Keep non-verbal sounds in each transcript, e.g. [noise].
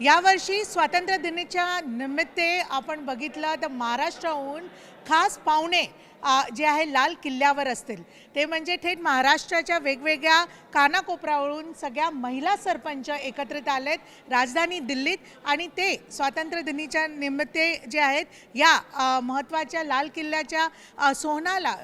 यावर्षी स्वातंत्र्य दिनाच्या निमित्ते आपण बघितलं तर महाराष्ट्राहून खास पाहुणे जे आहे लाल किल्ल्यावर असतील. ते म्हणजे थेट महाराष्ट्राच्या वेगवेगळ्या कानाकोपऱ्यावरून सगळ्या महिला सरपंच एकत्रित आलेत राजधानी दिल्लीत आणि ते स्वातंत्र्यदिनीच्या निमित्ते जे आहेत या महत्त्वाच्या लाल किल्ल्याच्या सोहनाला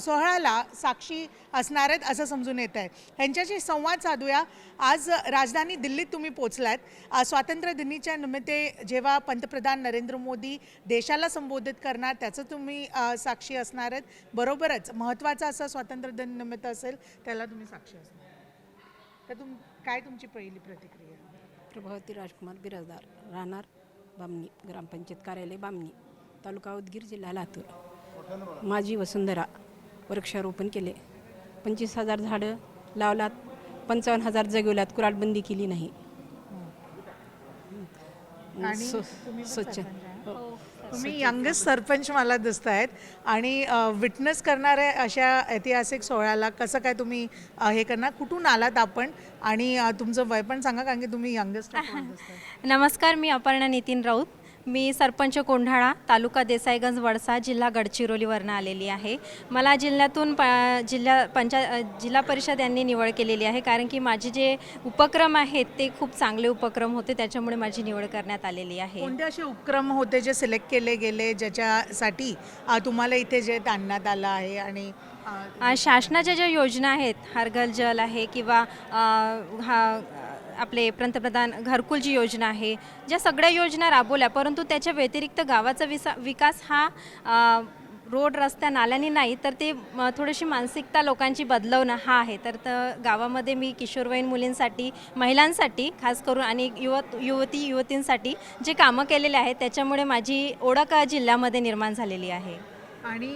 सोहळ्याला साक्षी असणार आहेत असं समजून येत आहे. ह्यांच्याशी संवाद साधूया. आज राजधानी दिल्लीत तुम्ही पोचलात. अ, स्वातंत्र्य दिनीच्या निमित्ते जेव्हा पंतप्रधान नरेंद्र मोदी देशाला संबोधित करणार त्याचं तुम्ही अ, साक्षी असणार आहेत. बरोबरच महत्त्वाचं असं स्वातंत्र्य दिन निमित्त असेल त्याला तुम्ही साक्षी असणार तर तुम काय तुमची पहिली प्रतिक्रिया? प्रभावती राजकुमार बिराजदार राहणार बामणी ग्रामपंचायत कार्यालय बामणी तालुका उदगीर जिल्हा लातूर. माझी वसुंधरा वृक्षारोपण केले. पंचवीस हजार झाडं लावलात पंचावन्न हजार जगवल्यात कुराडबंदी केली नाही. तुम्ही स्वच्छ? हो. तुम्ही यंगेस्ट सरपंच मला दिसत आहेत आणि विटनेस करणारे अशा ऐतिहासिक सोहळ्याला कसं काय तुम्ही हे करणार? कुठून आलात आपण? आणि तुमचं वय पण सांगा कारण की तुम्ही यंगेस्ट [laughs] नमस्कार मी अपर्णा नितीन राऊत. मी सरपंच कोंढाळा तालुका देसाईगंज वडसा जिल्हा गडचिरोलीवरनं आलेली आहे. मला जिल्ह्यातून प जिल्हा पंचा जिल्हा परिषद यांनी निवड केलेली आहे कारण की माझे जे उपक्रम आहेत ते खूप चांगले उपक्रम होते त्याच्यामुळे माझी निवड करण्यात आलेली आहे. कोणते असे उपक्रम होते जे सिलेक्ट केले गेले ज्याच्यासाठी तुम्हाला इथे जे आणण्यात आलं आहे आणि शासनाच्या ज्या योजना आहेत हर घर जल आहे किंवा हा आपले पंतप्रधान घरकुल जी योजना आहे ज्या सगळ्या योजना राबवल्या परंतु त्याच्या व्यतिरिक्त गावाचा विसा विकास हा आ, रोड रस्त्या नाल्यानी नाही तर ते थोडीशी मानसिकता लोकांची बदलवणं हा आहे. तर गावामध्ये मी किशोरवयीन मुलींसाठी महिलांसाठी खास करून आणि युवत युवती युवतींसाठी जे कामं केलेले आहेत त्याच्यामुळे माझी ओळख जिल्ह्यामध्ये निर्माण झालेली आहे. आणि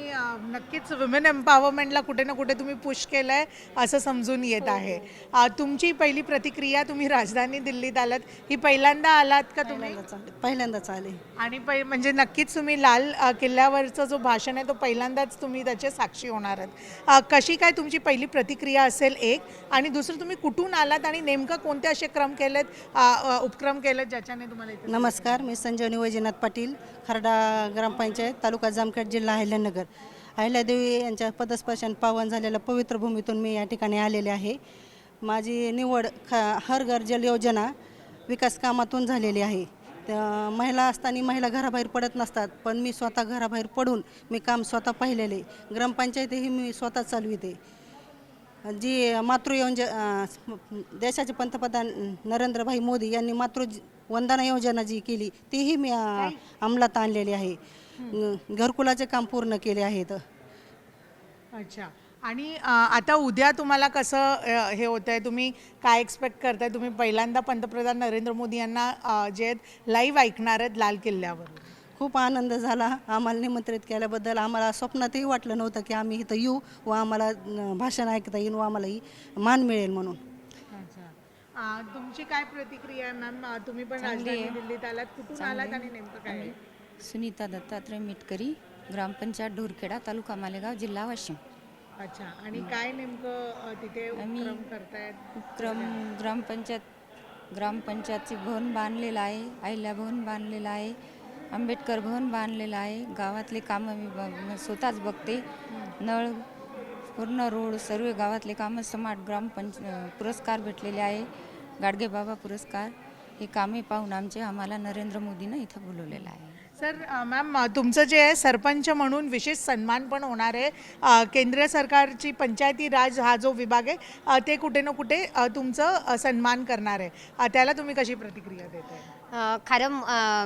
नक्कीच वुमेन एम्पॉवरमेंटला कुठे ना कुठे तुम्ही पुश केलं आहे असं समजून येत आहे. अ, तुमची पहिली प्रतिक्रिया तुम्ही राजधानी दिल्लीत आलात. ही पहिल्यांदा आलात का तुम्ही? पहिल्यांदाच आले. आणि पै म्हणजे नक्कीच तुम्ही लाल किल्ल्यावरचा जो भाषण आहे तो पहिल्यांदाच तुम्ही त्याचे साक्षी होणार आहात. कशी काय तुमची पहिली प्रतिक्रिया असेल एक आणि दुसरं तुम्ही कुठून आलात आणि नेमकं कोणते असे क्रम केलेत उपक्रम केलेत ज्याच्याने तुम्हाला नमस्कार मी संजीवनी वैजनाथ पाटील खरडा ग्रामपंचायत तालुका जामखेड जिल्हा अहिल्यानगर. अहिल्यादेवी यांच्या पदस्पर्शाने पावन झालेल्या पवित्र भूमीतून मी या ठिकाणी आलेले आहे. माझी निवड ख हर घर जल योजना विकास कामातून झालेली आहे. महिला असताना महिला घराबाहेर पडत नसतात पण मी स्वतः घराबाहेर पडून मी काम स्वतः पाहिलेले. ग्रामपंचायतही मी स्वतः चालविते. जी मातृ योजना देशाचे पंतप्रधान नरेंद्रभाई मोदी यांनी मातृ वंदना योजना जी केली तीही मी अंमलात आणलेली आहे. घरकुलाचे काम पूर्ण केले आहेत. अच्छा. आणि आता उद्या तुम्हाला कसं हे होतं आहे तुम्ही काय एक्सपेक्ट करताय? तुम्ही पहिल्यांदा पंतप्रधान नरेंद्र मोदी यांना जे आहेत लाईव्ह ऐकणार आहेत लाल किल्ल्यावर. खूप आनंद झाला. आम्हाला निमंत्रित केल्याबद्दल आम्हाला स्वप्नातही वाटलं नव्हतं की आम्ही इथं येऊ व आम्हाला भाषण ऐकता येईल व आम्हालाही मान मिळेल म्हणून. तुमची काय प्रतिक्रिया आहे मॅम? तुम्ही पण दिल्लीत आलात. कुठून आलात आणि नेमकं काय? सुनीता दत्तात्रय मिटकरी ग्रामपंचायत ढोरखेडा तालुका मालेगाव जिल्हा वाशिम. अच्छा आणि काय नेमकं तिथे उपक्रम करतायत? उपक्रम ग्रामपंचायत ग्रामपंचायतचे भवन बांधलेलं आहे अहिल्या भवन बांधलेलं आहे आंबेडकर भवन बांधलेलं आहे गावातले कामं मी ब- स्वतःच बघते. नळ पूर्ण रोड सर्व गावातले कामं स्मार्ट ग्रामपंच पुरस्कार भेटलेले आहे. गाडगे बाबा पुरस्कार हे कामे पाहून आमचे आम्हाला नरेंद्र मोदीनं इथं बोलवलेलं आहे. सर मॅम तुमचं जे आहे सरपंच म्हणून विशेष सन्मान पण होणार आहे. केंद्र सरकारची पंचायती राज हा जो विभाग आहे ते कुठे ना कुठे तुमचं सन्मान करणार आहे. त्याला तुम्ही कशी प्रतिक्रिया देताय? खरं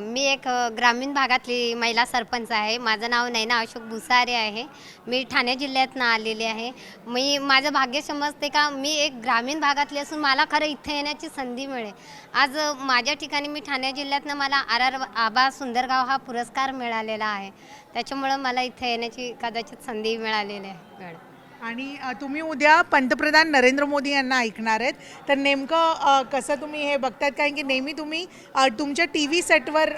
मी एक ग्रामीण भागातली महिला सरपंच आहे. माझं नाव नैना अशोक भुसारे आहे. मी ठाणे जिल्ह्यातनं आलेली आहे. मी माझं भाग्य समजते का मी एक ग्रामीण भागातली असून मला खरं इथे येण्याची संधी मिळेल. आज माझ्या ठिकाणी मी ठाणे जिल्ह्यातनं मला आर आर आबा सुंदरगाव हा पुरस्कार मिळालेला आहे. त्याच्यामुळं मला इथे येण्याची कदाचित संधी मिळालेली आहे. मॅडम आणि तुम्ही उद्या पंतप्रधान नरेंद्र मोदी यांना ऐकणार आहेत. तर नेमकं कसं तुम्ही हे बघतात कारण की नेहमी तुम्ही तुमच्या टी व्ही सेटवर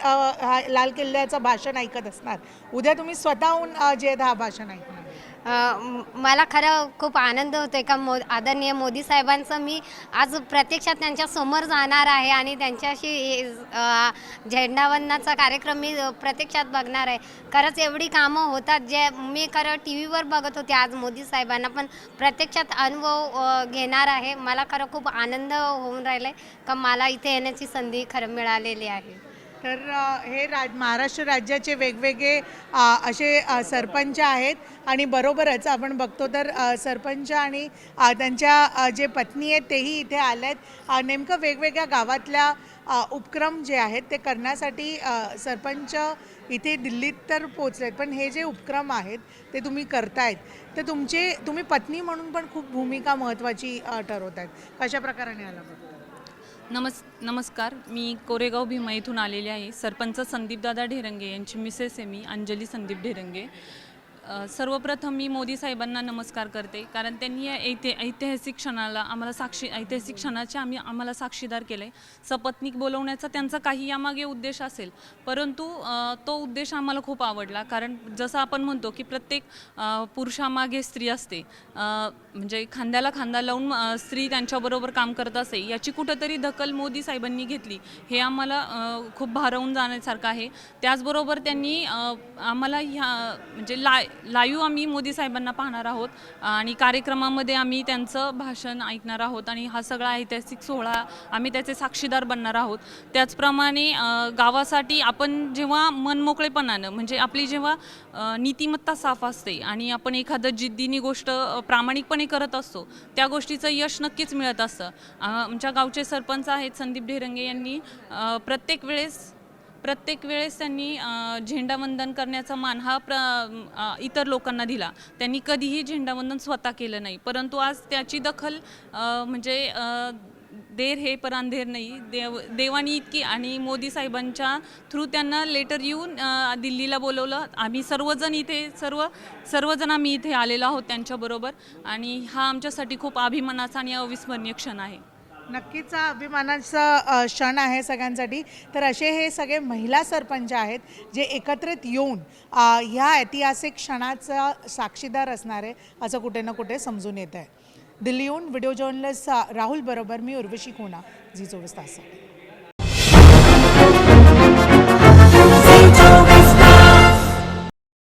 लाल किल्ल्याचं भाषण ऐकत असणार. उद्या तुम्ही स्वतःहून जे आहेत हा भाषण ऐकणार. मला खरं खूप आनंद होतोय का मो आदरणीय मोदी साहेबांचं. मी आज प्रत्यक्षात त्यांच्यासमोर जाणार आहे आणि त्यांच्याशी झेंडावंदनाचा कार्यक्रम मी प्रत्यक्षात बघणार आहे. खरंच एवढी कामं होतात जे मी खरं टी व्हीवर बघत होते आज मोदी साहेबांना पण प्रत्यक्षात अनुभव घेणार आहे. मला खरं खूप आनंद होऊन राहिला आहे का मला इथे येण्याची संधी खरं मिळालेली आहे. तर हे राज महाराष्ट्र राज्याचे वेगवेगळे असे सरपंच आहेत. आणि बरोबरच आपण बघतो तर सरपंच आणि त्यांच्या जे पत्नी आहेत तेही इथे आले आहेत नेमकं वेगवेगळ्या गावातल्या उपक्रम जे आहेत ते करण्यासाठी सरपंच इथे दिल्लीत तर पोचलेत पण हे जे उपक्रम आहेत ते तुम्ही करतायत. तर तुमचे तुम्ही पत्नी म्हणून पण खूप भूमिका महत्त्वाची ठरवत आहेत कशा प्रकाराने आला बघतो नमस् नमस्कार. मी कोरेगाव भीमा इथून आलेले आहे. सरपंच संदीपदादा ढेरंगे यांची मिसेस आहे मी अंजली संदीप ढेरंगे. सर्वप्रथम मी मोदी साहेबांना नमस्कार करते. कारण त्यांनी या ऐति ऐतिहासिक क्षणाला आम्हाला साक्षी ऐतिहासिक क्षणाचे आम्ही आम्हाला साक्षीदार केलं. आहे सपत्नीक बोलवण्याचा त्यांचा काही यामागे उद्देश असेल. परंतु तो उद्देश आम्हाला खूप आवडला. कारण जसं आपण म्हणतो की प्रत्येक पुरुषामागे स्त्री असते. म्हणजे खांद्याला खांदा लावून स्त्री त्यांच्याबरोबर काम करत असे. याची कुठंतरी दखल मोदी साहेबांनी घेतली. हे आम्हाला खूप भारावून जाण्यासारखं आहे. त्याचबरोबर त्यांनी आम्हाला ह्या म्हणजे लाय लाईव्ह आम्ही मोदी साहेबांना पाहणार आहोत. आणि कार्यक्रमामध्ये आम्ही त्यांचं भाषण ऐकणार आहोत आणि हा सगळा ऐतिहासिक सोहळा आम्ही त्याचे साक्षीदार बनणार आहोत. त्याचप्रमाणे गावासाठी आपण जेव्हा मनमोकळेपणानं म्हणजे आपली जेव्हा नीतिमत्ता साफ असते आणि आपण एखादं जिद्दीने गोष्ट प्रामाणिकपणे करत असतो त्या गोष्टीचं यश नक्कीच मिळत असतं. आमच्या गावचे सरपंच आहेत संदीप ढेरंगे यांनी प्रत्येक वेळेस प्रत्येक वेळेस त्यांनी झेंडावंदन करण्याचा मान हा प्र इतर लोकांना दिला. त्यांनी कधीही झेंडावंदन स्वतः केलं नाही. परंतु आज त्याची दखल म्हणजे देर हे परांधेर नाही. देव देवानी इतकी आणि मोदी साहेबांच्या थ्रू त्यांना लेटर येऊन दिल्लीला बोलवलं. आम्ही सर्वजण इथे सर्व सर्वजण आम्ही इथे आलेलो आहोत त्यांच्याबरोबर. आणि हा आमच्यासाठी खूप अभिमानाचा आणि अविस्मरणीय क्षण आहे. नक्कीच अभिमानाचा क्षण आहे सगळ्यांसाठी. तर असे हे सगळे महिला सरपंच आहेत जे एकत्रित येऊन ह्या ऐतिहासिक क्षणाचा साक्षीदार असणार आहे असं कुठे ना कुठे समजून येत आहे दिल्लीहून व्हिडिओ जर्नलिस्ट राहुल बरोबर मी उर्वशी कोना झी चोवीस तास.